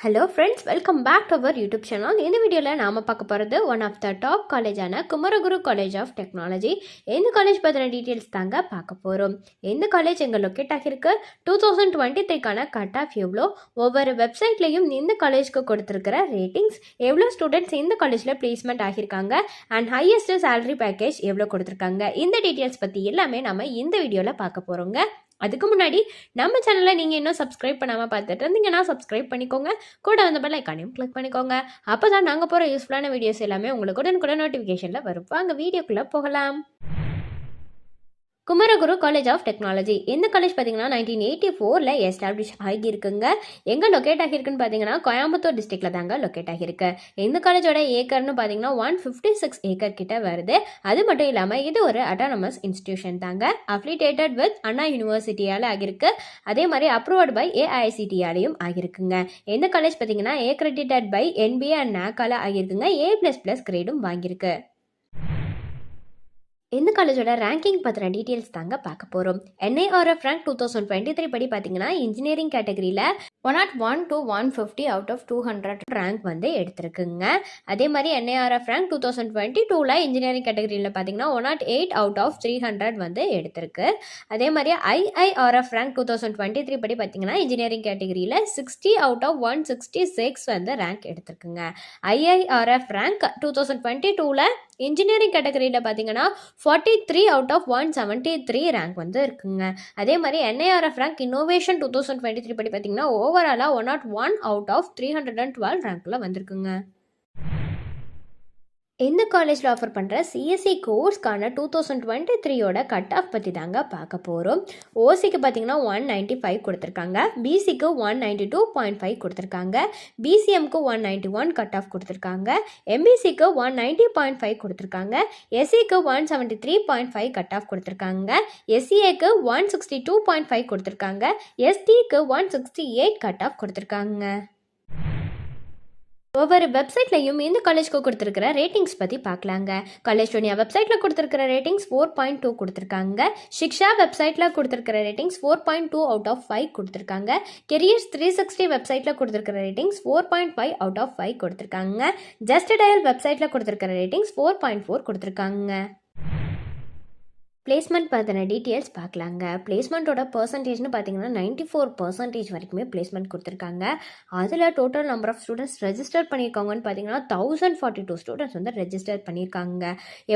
Hello friends welcome back to our YouTube channel இந்த வீடியோவில் நாம் பார்க்க போகிறது ஒன் ஆஃப் த டாப் காலேஜான குமரகுரு காலேஜ் ஆஃப் டெக்னாலஜி எந்த காலேஜ் பற்றின டீட்டெயில்ஸ் தாங்க பார்க்க போகிறோம் எந்த காலேஜ் எங்கள் லொக்கேட் ஆகியிருக்கு டூ தௌசண்ட் டுவெண்ட்டி த்ரீக்கான கட் ஆஃப் எவ்வளோ ஒவ்வொரு வெப்சைட்லேயும் இந்த காலேஜ்க்கு கொடுத்துருக்கிற ரேட்டிங்ஸ் எவ்வளோ ஸ்டூடெண்ட்ஸ் இந்த காலேஜில் பிளேஸ்மெண்ட் ஆகியிருக்காங்க? அண்ட் ஹையஸ்ட் சேலரி பேக்கேஜ் எவ்வளோ கொடுத்துருக்காங்க? இந்த டீட்டெயில்ஸ் பற்றி எல்லாமே நம்ம இந்த வீடியோவில் பார்க்க போகிறோங்க அதுக்கு முன்னாடி நம்ம சேனலை நீங்கள் இன்னும் சப்ஸ்கிரைப் பண்ணாமல் பார்த்துட்டு இருந்தீங்கன்னா சப்ஸ்கிரைப் பண்ணிக்கோங்க. கூட வந்து பெல் ஐக்கானையும் கிளிக் பண்ணிக்கோங்க. அப்போ தான் நாங்கள் போகிற யூஸ்ஃபுல்லான வீடியோஸ் எல்லாமே உங்களுக்கு உடனுக்குடன் நோட்டிஃபிகேஷனில் வரும். வாங்க வீடியோக்குள்ளே போகலாம். குமரகுரு காலேஜ் ஆஃப் டெக்னாலஜி இந்த காலேஜ் பார்த்தீங்கன்னா நைன்டீன் எயிட்டி ஃபோரில் எஸ்டாப்ளிஷ் ஆகியிருக்குங்க. எங்கே லொக்கேட் ஆகியிருக்குன்னு பார்த்தீங்கன்னா கோயம்புத்தூர் டிஸ்ட்ரிக்டில் தாங்க லொக்கேட் ஆகியிருக்கு. இந்த காலேஜோட ஏக்கர்னு பார்த்தீங்கன்னா ஒன் ஃபிஃப்டி சிக்ஸ் ஏக்கர் கிட்ட வருது. அது மட்டும் இல்லாமல் இது ஒரு அட்டானமஸ் இன்ஸ்டிடியூஷன் தாங்க. அஃபிலிட்டேட்டட் வித் அண்ணா யூனிவர்சிட்டியால் ஆகியிருக்கு. அதே மாதிரி அப்ரூவ்ட் பை ஏஐசிடியாலையும் ஆகியிருக்குங்க. இந்த காலேஜ் பார்த்தீங்கன்னா ஏக்ரெடிட்டட் பை என்பிஏ அண்ட் நாக்கால ஆகியிருக்குங்க. ஏ ப்ளஸ் ப்ளஸ் கிரேடும் வாங்கியிருக்கு. காலேஜோட ரேங்கிங் பற்றின டீட்டெயில்ஸ் தாங்க பார்க்க போகிறோம் NIRF rank two thousand twenty three படி பார்த்தீங்கன்னா இன்ஜினியரிங் கேட்டகரியில் one naught one to one fifty out of two hundred rank வந்து எடுத்திருக்குங்க. அதே மாதிரி NIRF rank two thousand twenty டூவில் இன்ஜினியரிங் கேட்டகரியில் பார்த்தீங்கன்னா one naught eight out of three hundred வந்து எடுத்திருக்கு. அதே மாதிரி IIRF rank two thousand twenty three படி பார்த்தீங்கன்னா இன்ஜினியரிங் கேட்டகரியில் sixty out of one sixty six வந்து rank எடுத்திருக்குங்க. IIRF rank two thousand twenty டூவில் இன்ஜினியரிங் கேட்டகரியில் பார்த்தீங்கன்னா forty three out of one seventy three rank வந்து இருக்குங்க. அதே மாதிரி NIRF rank innovation two thousand twenty three படி பார்த்தீங்கன்னா ஓவராலாக one naught one out of three hundred and twelve ரேங்க்கில் வந்திருக்குங்க. இந்த காலேஜில் ஆஃபர் பண்ணுற சிஎஸ்சி கோர்ஸ்க்கான டூ தௌசண்ட் டுவெண்ட்டி த்ரீயோட கட் ஆஃப் பற்றி தாங்க பார்க்க போகிறோம் ஓசிக்கு பார்த்தீங்கன்னா ஒன் நைன்ட்டி ஃபைவ் கொடுத்துருக்காங்க. பிசிக்கு one ninety two point five கொடுத்துருக்காங்க. பிசிஎம்க்கு one ninety one cut off கொடுத்துருக்காங்க. எம்பிசிக்கு ஒன் நைன்ட்டி பாயிண்ட் ஃபைவ் கொடுத்துருக்காங்க. எஸ்சிக்கு one seventy three point five cut off கொடுத்துருக்காங்க. எஸ்சிஏக்கு one sixty two point five கொடுத்துருக்காங்க. எஸ்டிக்கு one sixty eight cut off கொடுத்துருக்காங்க. ஒவ்வொரு வெப்சைட்லையும் இந்த காலேஜ்க்கு கொடுத்துருக்கிற ரேட்டிங்ஸ் பற்றி பார்க்கலாங்க. காலேஜ் டோனியா வெப்சைட்டில் கொடுத்துருக்கிற ரேட்டிங்ஸ் ஃபோர் பாயிண்ட் டூ கொடுத்துருக்காங்க. ஷிக்ஷா வெப்சைட்டில் கொடுத்துருக்கிற ratings four point two out of five கொடுத்துருக்காங்க. கெரியர்ஸ் த்ரீ சிக்ஸ்டி வெப்சைட்டில் கொடுத்துருக்கிற ratings four point five out of five கொடுத்துருக்காங்க. ஜஸ்ட் டயல் வெப்சைட்டில் கொடுத்துருக்கிற ரேட்டிங்ஸ் ஃபோர் பாயிண்ட் ஃபோர் கொடுத்துருக்காங்க. பிளேஸ்மெண்ட் பற்றின டீட்டெயில்ஸ் பார்க்கலாங்க. பிளேஸ்மெண்ட்டோட பர்சன்டேஜ்னு பார்த்தீங்கன்னா நைன்ட்டி ஃபோர் பர்சன்டேஜ் வரைக்குமே பிளேஸ்மெண்ட் கொடுத்துருக்காங்க. அதில் total number of students register பண்ணியிருக்காங்கன்னு பார்த்தீங்கன்னா தௌசண்ட் ஃபார்ட்டி டூ ஸ்டூடெண்ட்ஸ் வந்து ரெஜிஸ்டர் பண்ணியிருக்காங்க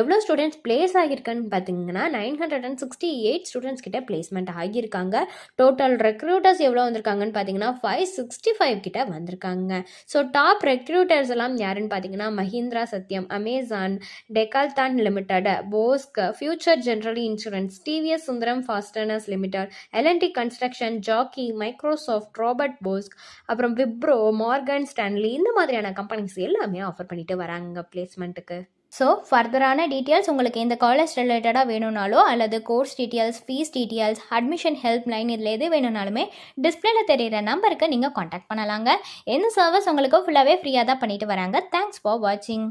எவ்வளோ ஸ்டூடெண்ட்ஸ் பிளேஸ் ஆகியிருக்குன்னு பார்த்தீங்கன்னா nine hundred and sixty eight students கிட்ட பிளேஸ்மெண்ட் ஆகியிருக்காங்க. டோட்டல் ரெக்ரூட்டர்ஸ் எவ்வளோ வந்திருக்காங்கன்னு பார்த்தீங்கன்னா ஃபைவ் சிக்ஸ்டி ஃபைவ் கிட்ட வந்திருக்காங்க. ஸோ டாப் ரெக்ரூட்டர்ஸ் எல்லாம் யாருன்னு பார்த்தீங்கன்னா Mahindra Satyam Amazon Decathlon limited Bosch future general insurance TVS Sundaram fasteners limited L and T construction Jockey Microsoft Robert Bosch அப்புறம் விப்ரோ மார்கன் ஸ்டான்லி இந்த மாதிரியான கம்பெனிஸ் எல்லாமே ஆஃபர் பண்ணிட்டு வராங்க பிளேஸ்மெண்ட்டுக்கு ஸோ ஃபர்தரான டீட்டெயில்ஸ் உங்களுக்கு இந்த காலேஜ் ரிலேட்டடாக வேணும்னாலோ அல்லது course details fees details admission help line இதில் எது வேணும்னாலுமே டிஸ்பிளேல தெரிகிற நம்பருக்கு நீங்கள் காண்டாக்ட் பண்ணலாங்க. இந்த சர்வீஸ் உங்களுக்கு ஃபுல்லாகவே ஃப்ரீயாக தான் பண்ணிட்டு வராங்க. தேங்க்ஸ் ஃபார் வாட்சிங்